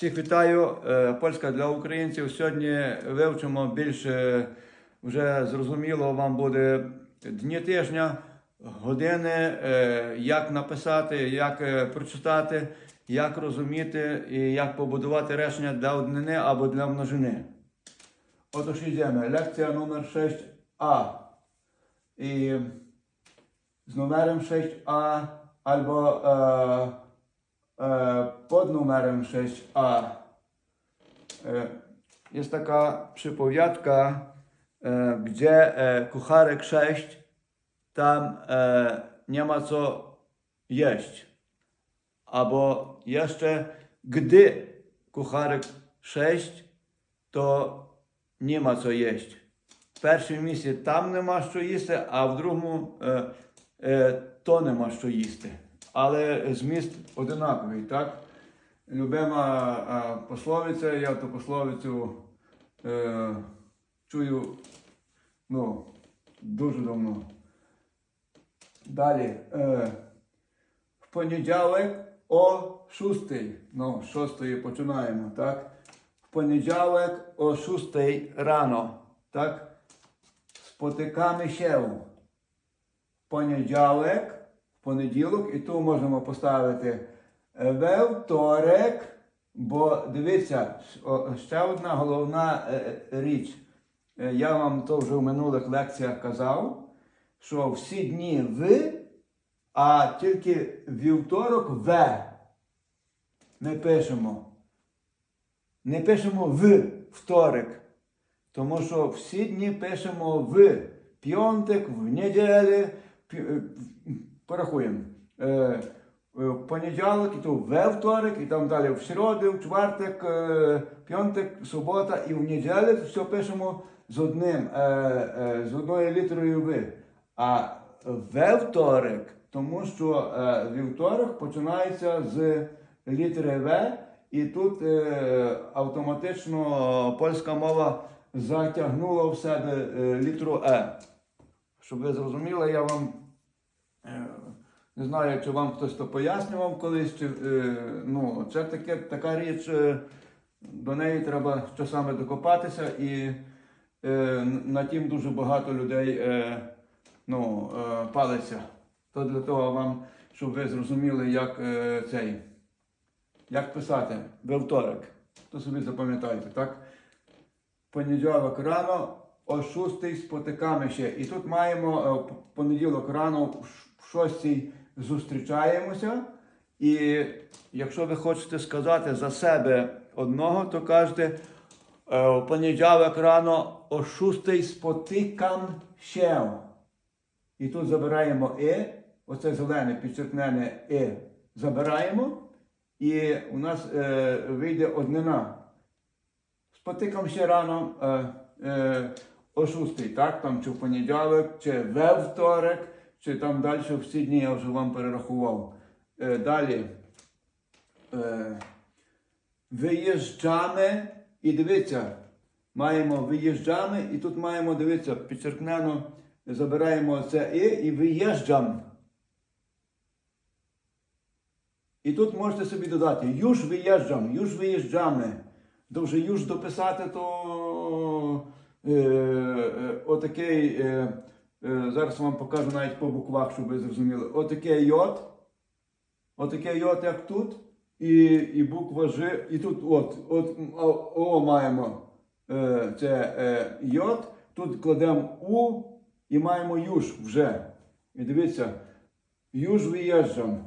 Всіх вітаю. Е, Польська для українців. Сьогодні вивчимо більше вже зрозуміло вам буде дні тижня, години, е, як написати, як е, прочитати, як розуміти і як побудувати речення для однини або для множини. Отож йдемо. Лекція номер 6а. І з номером 6а або pod numerem 6a e, jest taka przypowiadka, e, gdzie e, kucharek 6 tam e, nie ma co jeść. Albo jeszcze gdy kucharek 6 to nie ma co jeść. В першому місці там нема що їсти, а в другому е, е, то нема що їсти. Але зміст одинаковий, так? Любима е, пословиця, я ту пословицю е, чую ну, дуже давно. Далі. Е, в понеділок о 6. Ну, з 6 починаємо, так? В понеділок о 6 рано, так? Спотикamy się. Понеділок, понеділок, і тут можемо поставити е, вівторок, бо дивіться, ще одна головна е, е, річ. Я вам то вже в минулих лекціях казав, що всі дні в, а тільки вівторок в. Ми пишемо. Не пишемо в вторик. Тому що всі дні пишемо в п'ятик, в е, порахуємо. Е, е, в понеділок, і то в вторик, і там далі в середу, в четвертик, е, п'ятик, субота і в неділю все пишемо з одним, е, з одною літерою в. А вівторик, тому що вівторок починається з літери В, і тут автоматично польська мова затягнула в себе літеру Е. Щоб ви зрозуміли, я вам не знаю, чи вам хтось то пояснював колись, чи, е, ну, це таке, така річ, е, до неї треба часами докопатися, і е, на тім дуже багато людей е, ну, е, палиться. То для того вам, щоб ви зрозуміли, як е, цей, як писати вівторок. То собі запам'ятайте, так? понеділок рано о 6 спотикаємо ще. І тут маємо е, понеділок рано в 6 зустрічаємося. І якщо ви хочете сказати за себе одного, то кажете е, в понеділок рано о 6 спотикам ще. І тут забираємо е, оце зелене підчеркнене е, забираємо, і у нас е, вийде однина. Спотикам ще рано е, е, о 6, так? Там чи в понеділок, чи вівторок, чи там далі всі дні я вже вам перерахував. Е, далі. Е, виїжджаємо і дивіться, маємо виїжджаємо, і тут маємо, дивіться, підчеркнено, забираємо це і і виїжджам. І тут можете собі додати юж виїжджам, юж виїжджами. То вже юж дописати, то е, е, отакий, е, зараз вам покажу навіть по буквах, щоб ви зрозуміли. Отакий йод, отакий йод, як тут, і, і буква Ж, і тут от, от о, о маємо е, це е, йод, тут кладемо У і маємо юж вже. І дивіться, юж виїжджам.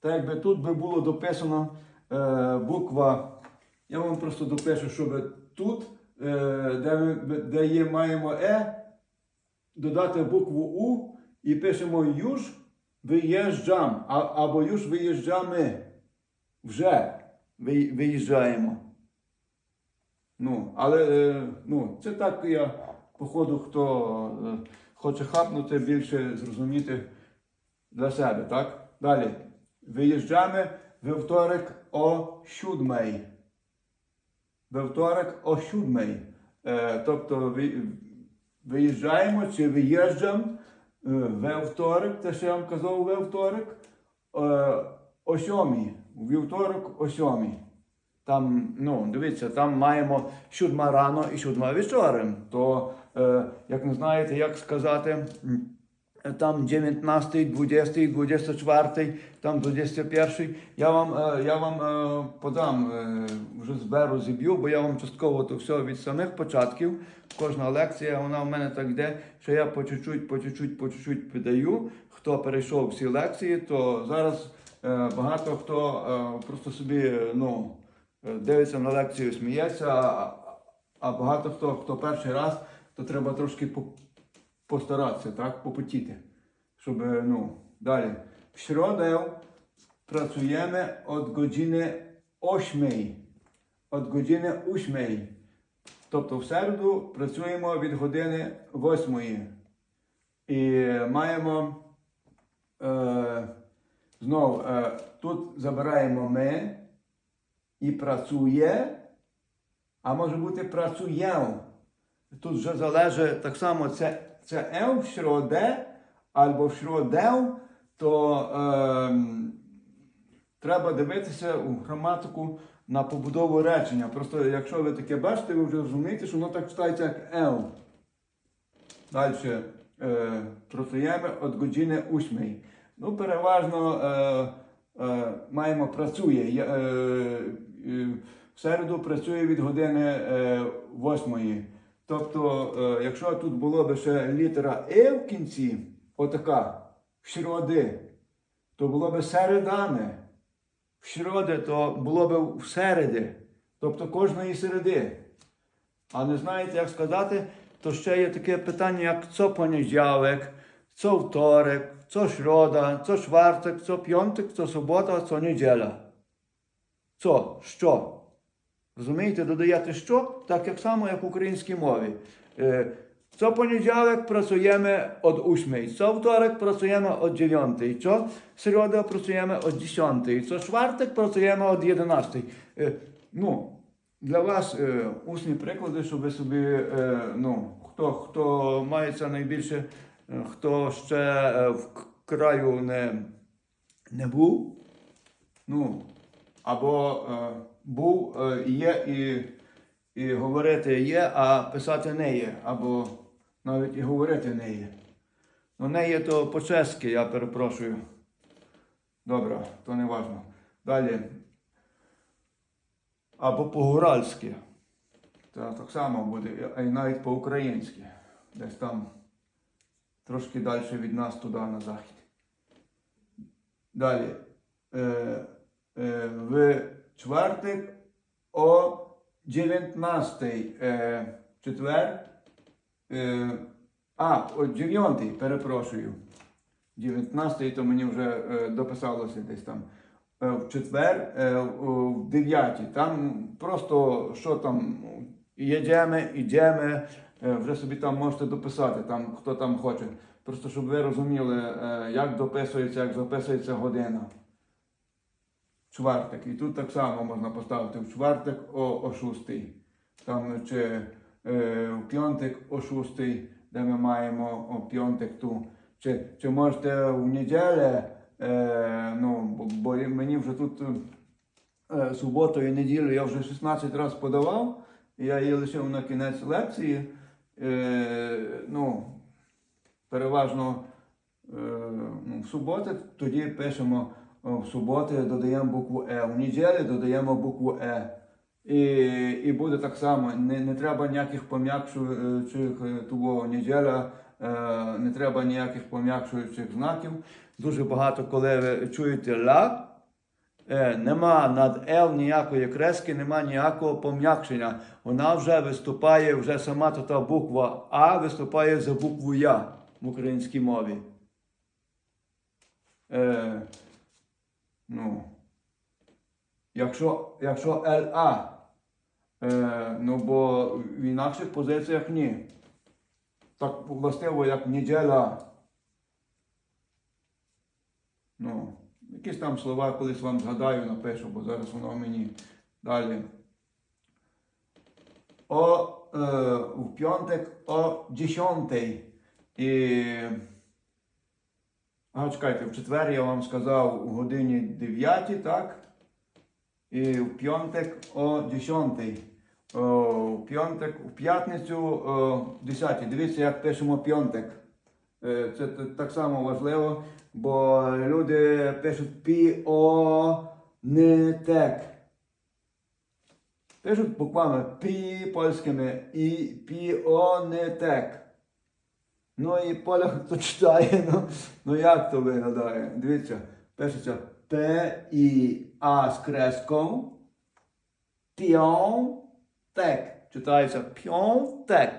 Так якби тут би було дописано е, буква. Я вам просто допишу, щоб тут, е, де, де є, маємо Е, додати букву У і пишемо юж виїжджам, або юж виїжджами. Вже виїжджаємо. Ну, але е, ну, це так я, походу, хто е, хоче хапнути, більше зрозуміти для себе, так? Далі. Виїжджаємо вівторок о сьомій. Вівторок о сьомій. Е, тобто виїжджаємо чи виїжджаємо е, вівторок, те, що я вам казав вівторок, е, о сьомій. Вівторок о сьомій. Там, ну, дивіться, там маємо сьодма рано і сьодма вечором. То, е, як не знаєте, як сказати, там 19, 20, 24, там 21. Я вам, е, я вам е, подам, вже зберу, зіб'ю, бо я вам частково то все від самих початків. Кожна лекція, вона в мене так йде, що я по чуть-чуть, по чуть-чуть, по чуть-чуть підаю. Хто перейшов всі лекції, то зараз е, багато хто е, просто собі ну, е, дивиться на лекцію, сміється, а, багато хто, хто перший раз, то треба трошки постаратися, так, попотіти, щоб, е, ну, далі. В środę pracujemy od godziny 8. Od godziny 8. Тобто в середу працюємо від години 8. І маємо е, знову е, тут забираємо ми і працює, а може бути працюємо. Тут вже залежить так само, це, це ев в środę або в środę, то е, треба дивитися у граматику на побудову речення. Просто якщо ви таке бачите, ви вже розумієте, що воно так читається як ев. Далі працюємо від години 8. Ну, переважно е, е, маємо працює. Я, е, е, в середу працює від години е, 8. Тобто, е, якщо тут було б ще літера Е в кінці, отака, śroди, то було б середами. Śroди, то було б в середи, тобто кожної середи. А не знаєте, як сказати, то ще є таке питання, як co poniedziałek, co wtorek, co środa, co czwartek, co piątek, co sobota, co niedziela. Co? Що? Розумієте, додаєте що, так як само, як в українській мові. Е, Co poniedziałek pracujemy od 8, co wtorek pracujemy od 9, co środę pracujemy od 10, co czwartek pracujemy od 11. Е, Ну, для вас е, усні приклади, щоб собі, е, ну, хто, хто мається найбільше, е, хто ще в краю не, не був, ну, або був, е, є і, і говорити є, а писати не є, або навіть і говорити не є. Ну, не є то по-чеськи, я перепрошую. Добре, то не важно. Далі. Або по-гуральськи. Це так само буде, а й навіть по-українськи. Десь там трошки далі від нас туди на захід. Далі. Е, е, в чвертик о 19 е, четвер. Е, а, о 9, перепрошую. 19 то мені вже е, дописалося десь там. Е, в четвер, е, в 9. Там просто що там, їдемо, йдемо, е, вже собі там можете дописати, там, хто там хоче. Просто щоб ви розуміли, е, як дописується, як записується година. Чвартик. І тут так само можна поставити в чвартик о, о 6. Там чи е, в п'ятик о 6, де ми маємо о п'ятик ту. Чи, чи можете в неділю, е, ну, бо, мені вже тут е, суботу і неділю я вже 16 разів подавав, я її лишив на кінець лекції. Е, ну, переважно е, ну, в суботи, тоді пишемо в суботи, додаємо букву Е, в неділю додаємо букву Е. І, і буде так само. Не, не треба ніяких пом'якшуючих е, того неділя, е, не треба ніяких пом'якшуючих знаків. Дуже багато, коли ви чуєте ла, е, нема над Л ніякої крески, нема ніякого пом'якшення. Вона вже виступає, вже сама та буква А виступає за букву Я в українській мові. Е, ну, якщо, якщо ЛА, е, ну бо в інакших позиціях ні. Так властиво, як неділя. Ну, якісь там слова колись вам згадаю, напишу, бо зараз воно мені далі. О, е, в п'ятик о 10. І А, чекайте, в четвер я вам сказав у годині 9, так? І в п'яток о 10. О, в п'яток, в п'ятницю о 10. Дивіться, як пишемо п'яток. Е, Це так само важливо, бо люди пишуть пі-о. Пишуть буквами пі польськими і пі-о не тек. Ну і поляк то читає, ну, ну як то виглядає? Дивіться, пишеться П і А з креском. Піонтек. Читається піонтек.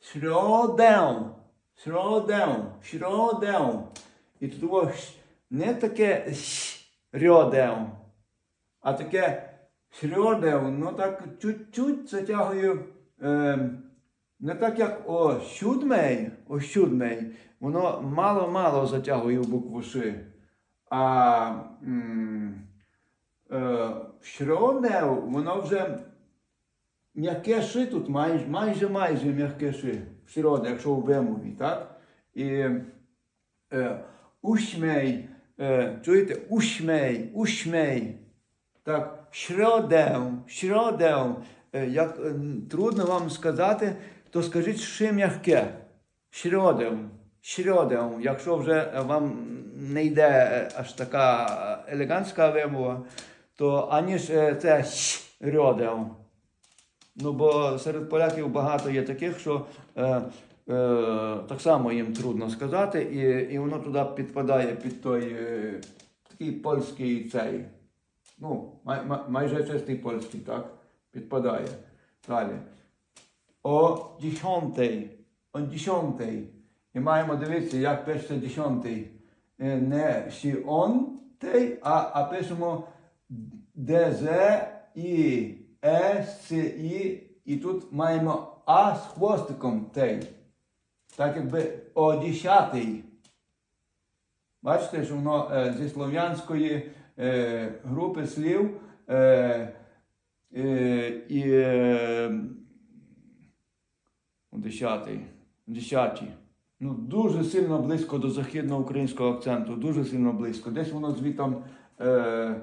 Шродеун. Шродеун. Шродеун. І тут було не таке шрьодеун, а таке шрьодеун, ну так чуть-чуть затягую. Ем, не так як о щудмей, о щудмей, воно мало-мало затягує в букву Ш. А е, воно вже м'яке ши тут майже майже майже м'яке ши. В якщо в вимові, так? І е, ушмей, е, чуєте, ушмей, ушмей. Так, шродев, шродев. Е, Як е, трудно вам сказати, то скажіть ши м'яке. Шродев, шродев. Якщо вже е, вам не йде аж така елегантська вимова, то аніж це шродев. Ну, бо серед поляків багато є таких, що е, е, так само їм трудно сказати, і, і воно туди підпадає під той е, такий польський цей. Ну, май, май, майже чистий польський, так? Підпадає. Далі. О десятий. О десятий. І маємо дивитися, як пишеться десятий. Е, Не сіонтей, а, а пишемо ДЗ і С, І, і тут маємо А з хвостиком тей. Так якби о десятий. Бачите, що воно е, зі слов'янської е, групи слів е, е, і е, о десятий. Десятій. Ну, дуже сильно близько до західноукраїнського акценту, дуже сильно близько. Десь воно звітом. Е,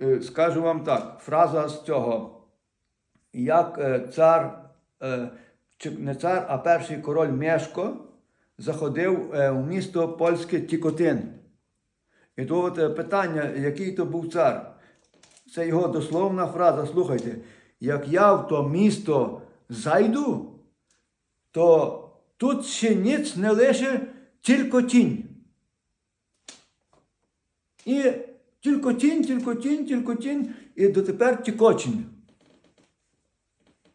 Е, Скажу вам так, фраза з цього. Як е, цар, е, чи не цар, а перший король Мешко заходив е, в місто польське Тікотин. І то от е, питання, який то був цар. Це його дословна фраза. Слухайте, як я в то місто зайду, то тут ще ніц не лише, тільки тінь. І тільки тінь, тільки тінь, тільки тінь, і дотепер тікочин.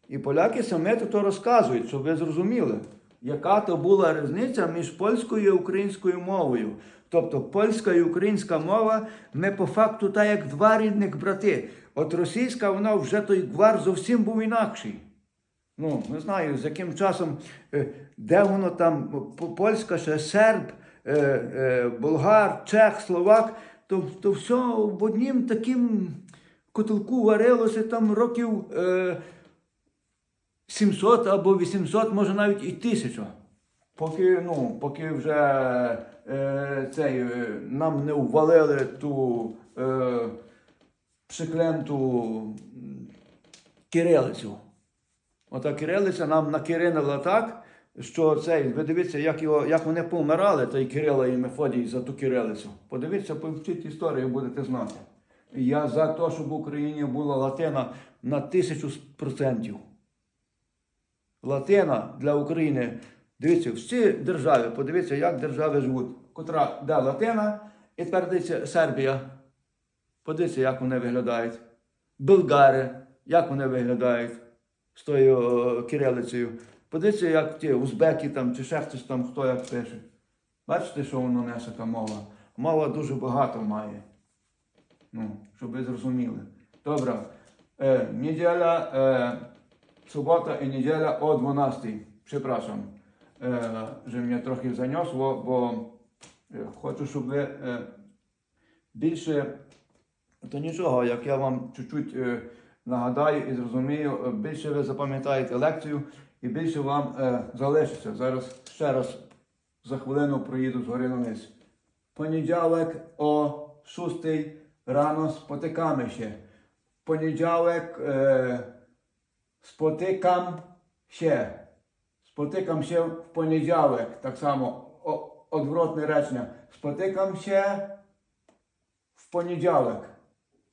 І поляки саме то розказують, щоб ви зрозуміли, яка то була різниця між польською і українською мовою. Тобто польська і українська мова, ми по факту та як два рідних брати. От російська, вона вже той гвар зовсім був інакший. Ну, не знаю, з яким часом, е, де воно там, польська ще серб, е, е, болгар, чех, словак, то, то все в однім таким котелку варилося там років 700 або 800, може навіть і 1000. Поки, ну, поки вже е, цей, е, нам не ввалили ту е, пшекленту кирилицю. Ота кирилиця нам накиринила так, що цей, ви дивіться, як, його, як вони помирали, той Кирило і Мефодій за ту кирилицю. Подивіться, повчіть історію, будете знати. Я за те, щоб в Україні була латина на тисячу процентів. Латина для України. Дивіться, всі держави, подивіться, як держави живуть. Котра де Латина, і тепер дивіться Сербія. Подивіться, як вони виглядають. Болгари, як вони виглядають з тою кирилицею. Подивіться, як ті узбеки там чи ще там, хто як пише. Бачите, що воно несе та мова? Мова дуже багато має. Ну, щоб ви зрозуміли. Добре. Е, неділя, е, субота і неділя о 12. Przepraszam, że mnie занесло, бо е, хочу, щоб ви е, більше, то нічого, як я вам чуть-чуть е, нагадаю і зрозумію, е, більше ви запам'ятаєте лекцію і більше вам залишиться. Зараз ще раз за хвилину проїду згори на низ. Понеділок о 6 рано спотикamy się. Poniedziałek e. Spotykam się w poniedziałek. Tak samo o, odwrotne rечення. Spotykam się w poniedziałek.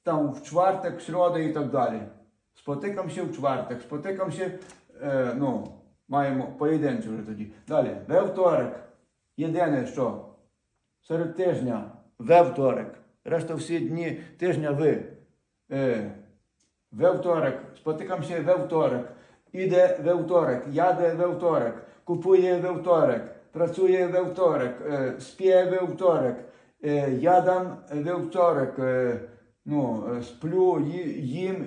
Tam w czwartek, w środę i tak dalej. Spotykam się w czwartek. Spotykam się, e, ну, маємо поєдинче вже тоді. Далі. Вівторок. Єдине що. Серед тижня. Вівторок. Решта всі дні тижня ви. Е, вівторок. Спотикам się вівторок. Іде вівторок. Яде вівторок. Купує вівторок. Працює вівторок. Спіє вівторок. Е, ядам вівторок. Ну, сплю, їм,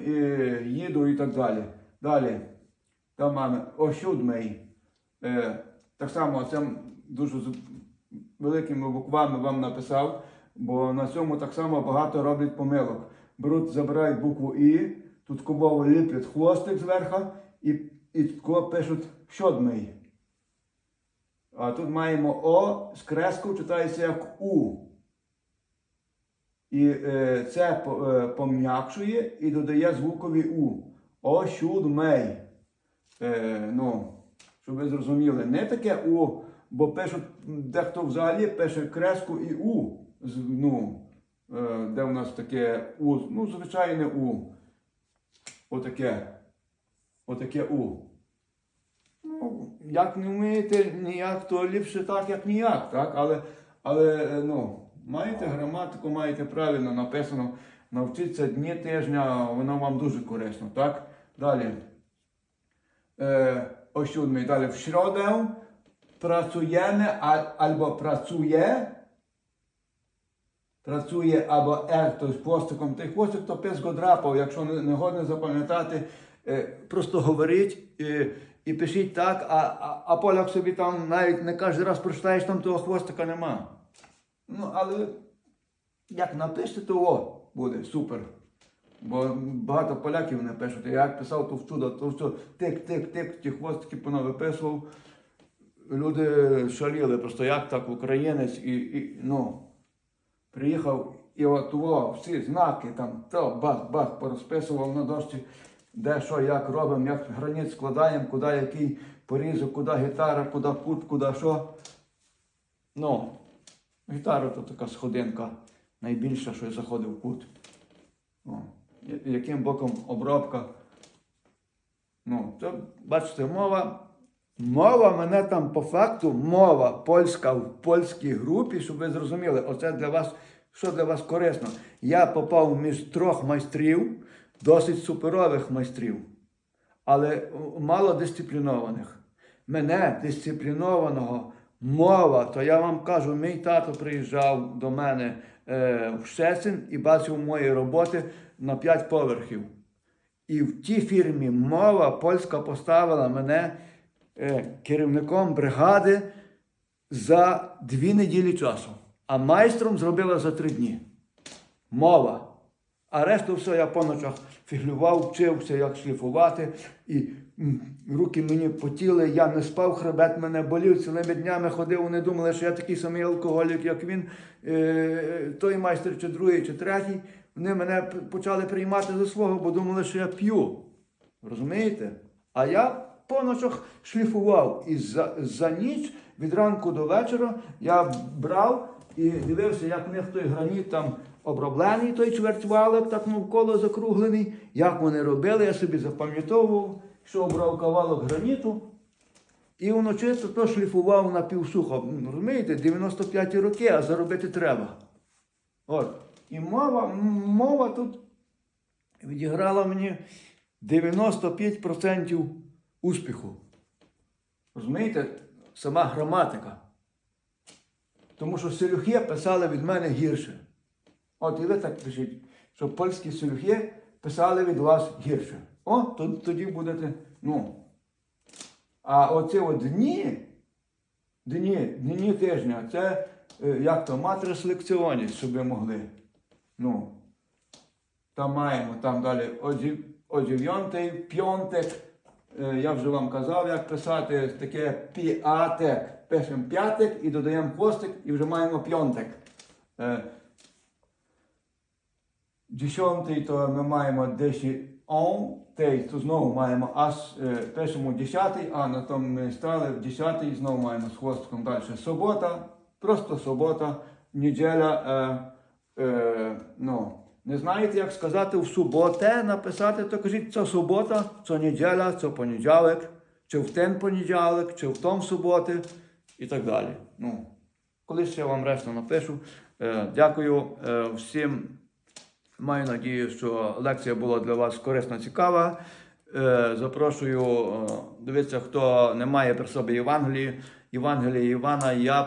їду і так далі. Далі. Там mamy о сьомій. Е, так само це дуже великими буквами вам написав, бо на цьому так само багато роблять помилок. Беруть, забирають букву І, тут кубово ліплять хвостик зверху і, і тако пишуть сьомий. А тут маємо О з крескою читається як У. І е, це е, пом'якшує і додає звукові У. О сьомий. Е, ну, щоб ви зрозуміли, не таке У, бо пишуть, дехто взагалі пише креску і У. Ну, е, де в нас таке У, ну, звичайне У. Отаке. Отаке У. Ну, як не вмієте ніяк, то ліпше так, як ніяк, так? Але, але е, ну, маєте граматику, маєте правильно написано, навчіться дні тижня, воно вам дуже корисно, так? Далі. Е, о сьомій далі в środę pracujemy a, albo Pracuje або R, то з хвостиком. Той хвостик то пес драпав, якщо не, годне запам'ятати, е, просто говоріть е, і пишіть так, а, а, а поляк собі там навіть не кожен раз прочитаєш, там того хвостика нема. Ну, але як напишете, то о, буде супер. Бо багато поляків не пишуть. Я як писав, то в чудо, то все тик-тик-тик, ті хвостики понавиписував. Люди шаліли, просто як так українець і, і ну, приїхав і от во, всі знаки там, то бах-бах порозписував на дошці, де що, як робимо, як граніт складаємо, куди який порізок, куди гітара, куди кут, куди що. Ну, гітара то така сходинка, найбільша, що я заходив в кут. О, яким боком обробка. Ну, то, бачите, мова. Мова мене там по факту, мова польська в польській групі, щоб ви зрозуміли, оце для вас, що для вас корисно. Я попав між трьох майстрів, досить суперових майстрів, але мало дисциплінованих. Мене дисциплінованого мова, то я вам кажу, мій тато приїжджав до мене е, в Щецин і бачив мої роботи на 5 поверхів. І в тій фірмі мова польська поставила мене керівником бригади за дві неділі часу, а майстром зробила за три дні. Мова. А решту все я по ночах фіглював, вчився, як шліфувати, і руки мені потіли, я не спав, хребет мене болів, цілими днями ходив, вони думали, що я такий самий алкоголік, як він, е, той майстер, чи другий, чи третій. Вони мене почали приймати за свого, бо думали, що я п'ю. Розумієте? А я по ночах шліфував. І за, за ніч від ранку до вечора я брав і дивився, як в них той граніт там оброблений, той чвертьвалик, так навколо закруглений, як вони робили, я собі запам'ятовував, що обрав кавалок граніту. І вночі то, шліфував на півсухо. Ну, Розумієте, 95 роки, а заробити треба. От. І мова, мова тут відіграла мені 95% успіху. Розумієте, сама граматика. Тому що селюхи писали від мене гірше. От і ви так пишіть, що польські селюхи писали від вас гірше. О, то- тоді будете, ну. А оці от дні, дні, дні тижня, це е, як то матрис лекціоніс, щоб ви могли. Ну, там маємо там далі о дев'ятий, п'ятик. Е, Я вже вам казав, як писати таке піатек. Пишемо п'ятик і додаємо хвостик, і вже маємо п'ятик. Е, Десятий, то ми маємо десять он, то знову маємо аж е, пишемо десятий, а на тому ми стали в десятий, знову маємо з хвостиком далі. Субота, просто субота, неділя. Е, е, ну, не знаєте, як сказати в суботе написати, то кажіть, це субота, це неділя, це понеділок, чи в ten понеділок, чи в том суботи і так далі. Ну, колись я вам решту напишу. Е, дякую е, всім. Маю надію, що лекція була для вас корисна, цікава. Е, Запрошую, дивіться, хто не має при собі Євангелії. Євангелії Івана я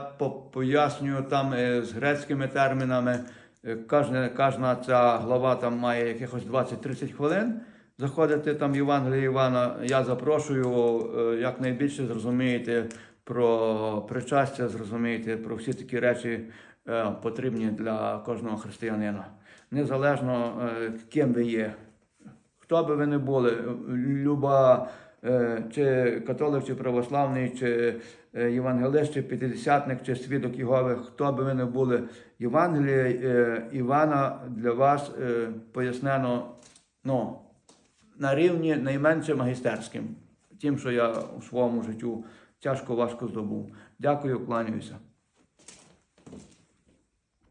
пояснюю там з грецькими термінами. Е, Кожна, кожна ця глава там має якихось 20-30 хвилин. Заходити там в Євангелії Івана. Я запрошую е, якнайбільше зрозумієте про причастя, зрозумієте про всі такі речі е, потрібні для кожного християнина. Незалежно ким ви є. Хто би ви не були, люба, чи католик, чи православний, чи е, євангелист, чи п'ятидесятник, чи свідок Єгови, хто би ви не були, Євангеліє е, Івана для вас е, пояснено ну, на рівні найменше магістерським, тим, що я у своєму життю тяжко важко здобув. Дякую, кланяюся.